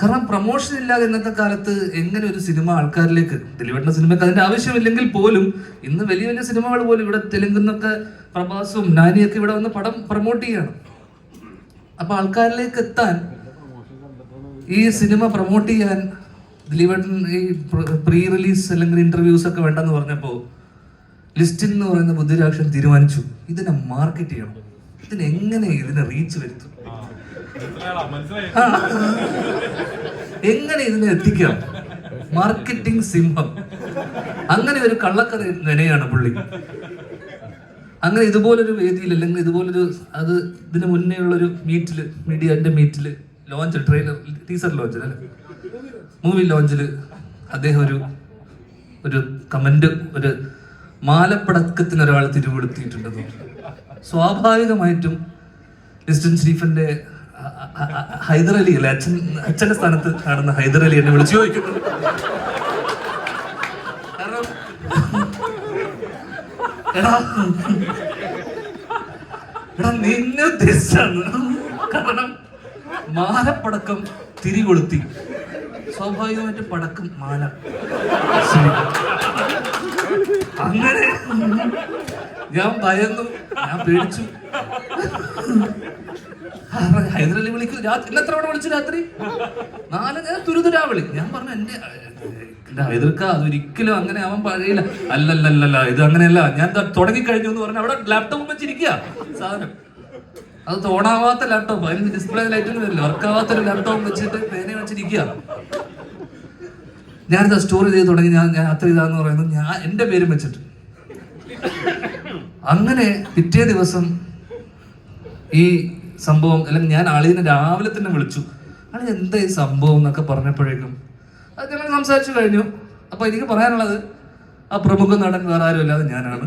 കാരണം പ്രൊമോഷൻ ഇല്ലാതെ ഇന്നത്തെ കാലത്ത് എങ്ങനെ ഒരു സിനിമ ആൾക്കാരിലേക്ക് ദിലീപേട്ടന്റെ സിനിമയ്ക്ക് അതിന്റെ ആവശ്യമില്ലെങ്കിൽ പോലും ഇന്ന് വലിയ വലിയ സിനിമകൾ പോലും ഇവിടെ തെലുങ്കുന്നൊക്കെ പ്രഭാസും നാനിയൊക്കെ ഇവിടെ വന്ന് പടം പ്രൊമോട്ട് ചെയ്യണം. അപ്പൊ ആൾക്കാരിലേക്ക് എത്താൻ ഈ സിനിമ പ്രൊമോട്ട് ചെയ്യാൻ ദിലീപേട്ടൻ ഈ പ്രീ റിലീസ് അല്ലെങ്കിൽ ഇന്റർവ്യൂസ് ഒക്കെ വേണ്ടെന്ന് പറഞ്ഞപ്പോൾ ലിസ്റ്റിൻ എന്ന് പറയുന്ന ബുദ്ധിരാക്ഷൻ തീരുമാനിച്ചു. ഇതിനെ മാർക്കറ്റ് ചെയ്യണം. ഇതിനെങ്ങനെ ഇതിനെ റീച്ച് വരുത്തും. എങ്ങനെ ഇതിനെ എത്തിക്കാം? മാർക്കറ്റിംഗ് സിംഹം. അങ്ങനെ ഒരു കള്ളക്കഥ നിലയാണ് പുള്ളി. അങ്ങനെ ഇതുപോലൊരു വേദിയിൽ അല്ലെങ്കിൽ ഇതുപോലൊരു അത് ഇതിന് മുന്നേ ഉള്ളൊരു മീറ്റിൽ മീഡിയന്റെ മീറ്റിൽ ലോഞ്ച് ട്രെയിലർ ടീസർ ലോഞ്ച് അല്ലെ? മൂവി ലോഞ്ചിൽ അദ്ദേഹം ഒരു ഒരു കമന്റ് ഒരു മാലപ്പടക്കത്തിന് ഒരാൾ തിരുവെടുത്തിയിട്ടുണ്ടെന്ന് സ്വാഭാവികമായിട്ടും ലിസ്റ്റൻ സ്റ്റീഫന്റെ ഹൈദർ അലി അല്ലെ? അച്ഛൻ അച്ഛന്റെ സ്ഥാനത്ത് കാണുന്ന ഹൈദർ എന്നെ വിളിച്ചു ചോദിക്കുന്നു കാരണം എടാ എടാ നിന്നെ ഉദ്ദേശിച്ചാണ്. കാരണം തിരികൊളുത്തി. സ്വാഭാവികമായിട്ട് പടക്കം മാല. അങ്ങനെ ഞാൻ ഭയന്നു ഞാൻ പേടിച്ചു. ഹൈദരലി വിളിക്കും. രാത്രി എത്ര തവണ വിളിച്ചു രാത്രി? നാല് നേരം തുരുതുരാ വിളി ഞാൻ പറഞ്ഞു എന്റെ എതിർക്ക അതൊരിക്കലും അങ്ങനെ അവൻ പഴയില്ല അല്ലല്ലല്ല ഇത് അങ്ങനെയല്ല. ഞാൻ തുടങ്ങി കഴിഞ്ഞു എന്ന് പറഞ്ഞു അവിടെ ലാപ്ടോപ്പ് വെച്ചിരിക്കുക സാധനം. അത് തോണാവാത്ത ലാപ്ടോപ്പ് അതിന് ഡിസ്പ്ലേ ലൈറ്റൊന്നും വരില്ല. വർക്കാവാത്ത ഒരു ലാപ്ടോപ്പ് വെച്ചിട്ട് പേന വെച്ചിരിക്കുക ഞാനിത് സ്റ്റോറി ചെയ്ത് തുടങ്ങി. ഞാൻ ഞാൻ അത്ര ഇതാന്ന് പറയുന്നത് ഞാൻ എന്റെ പേരും വെച്ചിട്ട്. അങ്ങനെ പിറ്റേ ദിവസം ഈ സംഭവം അല്ലെങ്കിൽ ഞാൻ ആളിനെ രാവിലെ തന്നെ വിളിച്ചു. ആളി എന്താ ഈ സംഭവം? എന്നൊക്കെ പറഞ്ഞപ്പോഴേക്കും അത് ഞങ്ങൾ സംസാരിച്ചു കഴിഞ്ഞു. അപ്പൊ എനിക്ക് പറയാനുള്ളത് ആ പ്രമുഖ നടൻ വേറെ ആരും അല്ലാതെ ഞാനാണ്.